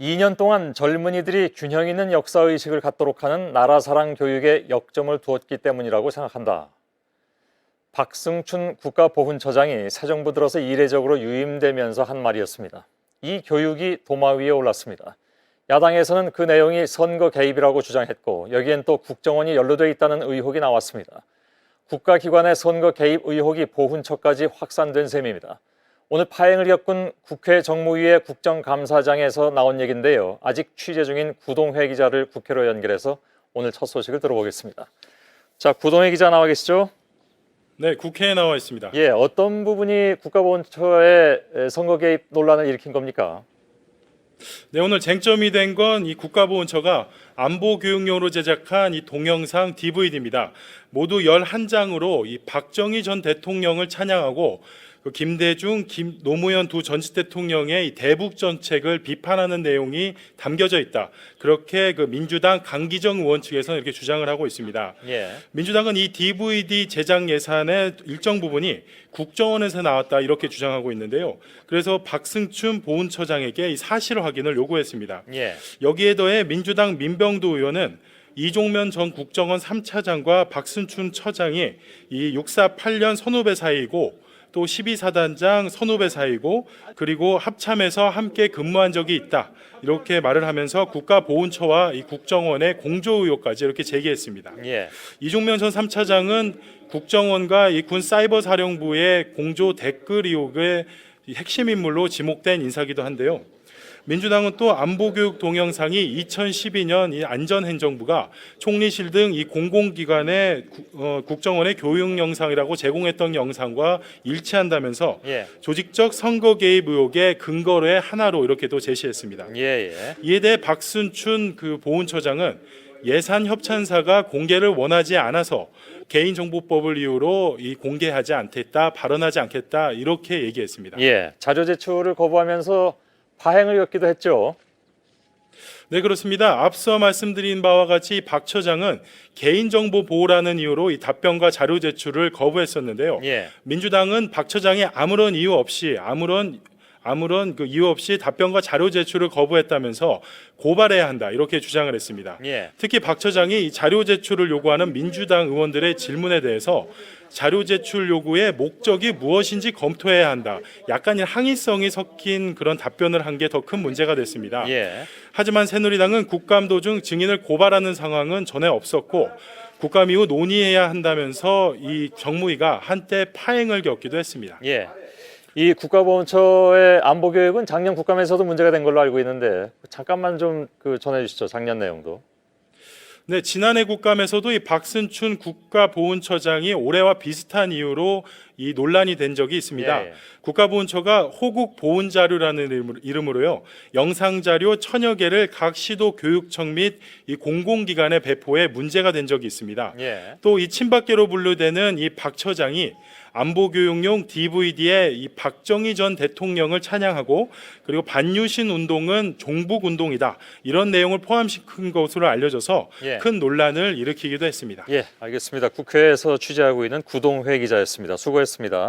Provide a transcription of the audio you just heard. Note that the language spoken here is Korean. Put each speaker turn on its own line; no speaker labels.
2년 동안 젊은이들이 균형 있는 역사 의식을 갖도록 하는 나라 사랑 교육에 역점을 두었기 때문이라고 생각한다. 박승춘 국가보훈처장이 새 정부 들어서 이례적으로 유임되면서 한 말이었습니다. 이 교육이 도마 위에 올랐습니다. 야당에서는 그 내용이 선거 개입이라고 주장했고 여기엔 또 국정원이 연루돼 있다는 의혹이 나왔습니다. 국가기관의 선거 개입 의혹이 보훈처까지 확산된 셈입니다. 오늘 파행을 겪은 국회 정무위의 국정감사장에서 나온 얘기인데요. 아직 취재 중인 구동회 기자를 국회로 연결해서 오늘 첫 소식을 들어보겠습니다. 자, 구동회 기자 나와 계시죠?
네, 국회에 나와 있습니다.
예, 어떤 부분이 국가보훈처의 선거 개입 논란을 일으킨 겁니까?
네, 오늘 쟁점이 된 건 이 국가보훈처가 안보 교육용으로 제작한 이 동영상 DVD입니다. 모두 11장으로 이 박정희 전 대통령을 찬양하고 그 김대중, 김 노무현 두 전직 대통령의 이 대북 정책을 비판하는 내용이 담겨져 있다. 그렇게 그 민주당 강기정 의원 측에서는 이렇게 주장을 하고 있습니다.
예.
민주당은 이 DVD 제작 예산의 일정 부분이 국정원에서 나왔다 이렇게 주장하고 있는데요. 그래서 박승춘 보훈처장에게 이 사실 확인을 요구했습니다.
예.
여기에 더해 민주당 민병 두 의원은 이종면 전 국정원 3차장과 박승춘 처장이 이 648년 선후배 사이이고 또 12사단장 선후배 사이고 그리고 합참에서 함께 근무한 적이 있다. 이렇게 말을 하면서 국가보훈처와 이 국정원의 공조 의혹까지 이렇게 제기했습니다.
예.
이종면 전 3차장은 국정원과 이 군 사이버 사령부의 공조 댓글 의혹의 이 핵심 인물로 지목된 인사기도 한데요. 민주당은 또 안보교육 동영상이 2012년 이 안전행정부가 총리실 등 이 공공기관의 구- 어, 국정원의 교육 영상이라고 제공했던 영상과 일치한다면서
예.
조직적 선거 개입 의혹의 근거로의 하나로 이렇게도 제시했습니다.
예, 예.
이에 대해 박순춘 그 보훈처장은 예산 협찬사가 공개를 원하지 않아서 개인정보법을 이유로 이 공개하지 않겠다, 발언하지 않겠다 이렇게 얘기했습니다.
예. 자료 제출을 거부하면서 파행을 겪기도 했죠.
네 그렇습니다. 앞서 말씀드린 바와 같이 박 처장은 개인정보 보호라는 이유로 이 답변과 자료 제출을 거부했었는데요.
예.
민주당은 박 처장이 아무런 이유 없이 아무런 아무런 그 이유 없이 답변과 자료 제출을 거부했다면서 고발해야 한다 이렇게 주장을 했습니다.
예.
특히 박 처장이 이 자료 제출을 요구하는 민주당 의원들의 질문에 대해서 자료 제출 요구의 목적이 무엇인지 검토해야 한다. 약간의 항의성이 섞인 그런 답변을 한 게 더 큰 문제가 됐습니다.
예.
하지만 새누리당은 국감 도중 증인을 고발하는 상황은 전에 없었고 국감 이후 논의해야 한다면서 이 정무위가 한때 파행을 겪기도 했습니다.
예. 이 국가보훈처의 안보 교육은 작년 국감에서도 문제가 된 걸로 알고 있는데 잠깐만 좀 그 전해 주시죠. 작년 내용도.
네, 지난해 국감에서도 이 박순춘 국가보훈처장이 올해와 비슷한 이유로 이 논란이 된 적이 있습니다.
예, 예.
국가보훈처가 호국 보훈 자료라는 이름으로- 이름으로요 영상 자료 천여 개를 각 시도 교육청 및 이 공공기관에 배포해 문제가 된 적이 있습니다.
예.
또이 친박계로 분류되는 이 박 처장이 안보교육용 DVD에 이 박정희 전 대통령을 찬양하고 그리고 반유신 운동은 종북 운동이다 이런 내용을 포함시킨 것으로 알려져서
예.
큰 논란을 일으키기도 했습니다.
예, 알겠습니다. 국회에서 취재하고 있는 구동회 기자였습니다. 수고했 습니다.